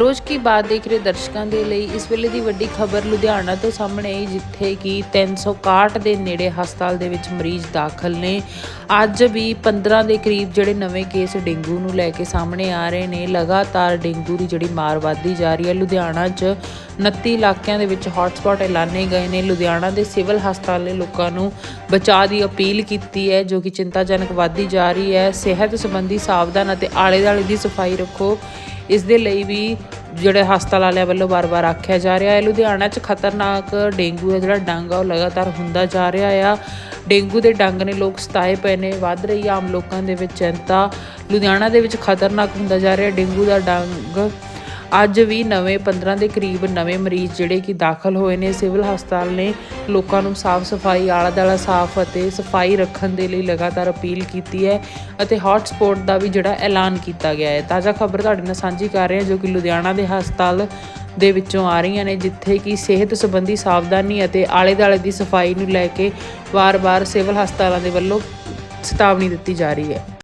ਰੋਜ਼ ਕੀ ਬਾਤ ਦੇਖ ਰਹੇ ਦਰਸ਼ਕਾਂ ਦੇ ਲਈ? ਇਸ ਵੇਲੇ ਦੀ ਵੱਡੀ ਖਬਰ ਲੁਧਿਆਣਾ ਤੋਂ ਸਾਹਮਣੇ ਆਈ, ਜਿੱਥੇ ਕਿ 361 ਦੇ ਨੇੜੇ ਹਸਪਤਾਲ ਦੇ ਵਿੱਚ ਮਰੀਜ਼ ਦਾਖਲ ਨੇ। ਅੱਜ ਵੀ 15 ਦੇ ਕਰੀਬ ਜਿਹੜੇ ਨਵੇਂ ਕੇਸ ਡੇਂਗੂ ਨੂੰ ਲੈ ਕੇ ਸਾਹਮਣੇ ਆ ਰਹੇ ਨੇ। ਲਗਾਤਾਰ ਡੇਂਗੂ ਦੀ ਜਿਹੜੀ ਮਾਰ ਵੱਧਦੀ ਜਾ ਰਹੀ ਹੈ, ਲੁਧਿਆਣਾ 'ਚ 29 ਇਲਾਕਿਆਂ ਦੇ ਵਿੱਚ ਹੌਟਸਪੌਟ ਐਲਾਨੇ ਗਏ ਨੇ। ਲੁਧਿਆਣਾ ਦੇ ਸਿਵਲ ਹਸਪਤਾਲ ਨੇ ਲੋਕਾਂ ਨੂੰ ਬਚਾਅ ਦੀ ਅਪੀਲ ਕੀਤੀ ਹੈ, ਜੋ ਕਿ ਚਿੰਤਾਜਨਕ ਵੱਧਦੀ ਜਾ ਰਹੀ ਹੈ। ਸਿਹਤ ਸੰਬੰਧੀ ਸਾਵਧਾਨ ਅਤੇ ਆਲੇ-ਦੁਆਲੇ ਦੀ ਸਫ਼ਾਈ ਰੱਖੋ। ਇਸ ਦੇ ਲਈ ਵੀ ਜਿਹੜੇ ਹਸਪਤਾਲ ਵਾਲਿਆਂ ਵੱਲੋਂ ਵਾਰ-ਵਾਰ ਆਖਿਆ ਜਾ ਰਿਹਾ ਹੈ। ਲੁਧਿਆਣਾ 'ਚ ਖਤਰਨਾਕ ਡੇਂਗੂ ਦਾ ਜਿਹੜਾ ਡੰਗ ਆ, ਉਹ ਲਗਾਤਾਰ ਹੁੰਦਾ ਜਾ ਰਿਹਾ ਆ। ਡੇਂਗੂ ਦੇ ਡੰਗ ਨੇ ਲੋਕ ਸਤਾਏ ਪਏ ਨੇ, ਵੱਧ ਰਹੀ ਆਮ ਲੋਕਾਂ ਦੇ ਵਿੱਚ ਚਿੰਤਾ। ਲੁਧਿਆਣਾ ਦੇ ਵਿੱਚ ਖਤਰਨਾਕ ਹੁੰਦਾ ਜਾ ਰਿਹਾ ਡੇਂਗੂ ਦਾ ਡੰਗ। ਅੱਜ ਵੀ ਨਵੇਂ 15 ਦੇ ਕਰੀਬ ਨਵੇਂ ਮਰੀਜ਼ ਜਿਹੜੇ ਕਿ ਦਾਖਲ ਹੋਏ ਨੇ, ਸਿਵਲ ਹਸਪਤਾਲ ਨੇ ਲੋਕਾਂ ਨੂੰ ਸਾਫ਼ ਸਫ਼ਾਈ, ਆਲਾ ਦਾਲਾ ਸਾਫ਼ ਅਤੇ ਸਫ਼ਾਈ ਰੱਖਣ ਦੇ ਲਈ ਲਗਾਤਾਰ ਅਪੀਲ ਕੀਤੀ ਹੈ ਅਤੇ ਹੌਟ ਸਪੌਟ ਦਾ ਵੀ ਜਿਹੜਾ ਐਲਾਨ ਕੀਤਾ ਗਿਆ ਹੈ। ਤਾਜ਼ਾ ਖਬਰ ਤੁਹਾਡੇ ਨਾਲ ਸਾਂਝੀ ਕਰ ਰਹੇ ਹਾਂ ਜੋ ਕਿ ਲੁਧਿਆਣਾ ਦੇ ਹਸਪਤਾਲ ਦੇ ਵਿੱਚੋਂ ਆ ਰਹੀਆਂ ਨੇ, ਜਿੱਥੇ ਕਿ ਸਿਹਤ ਸੰਬੰਧੀ ਸਾਵਧਾਨੀ ਅਤੇ ਆਲੇ ਦਾਲੇ ਦੀ ਸਫ਼ਾਈ ਨੂੰ ਲੈ ਕੇ ਵਾਰ-ਵਾਰ ਸਿਵਲ ਹਸਪਤਾਲਾਂ ਦੇ ਵੱਲੋਂ ਚੇਤਾਵਨੀ ਦਿੱਤੀ ਜਾ ਰਹੀ ਹੈ।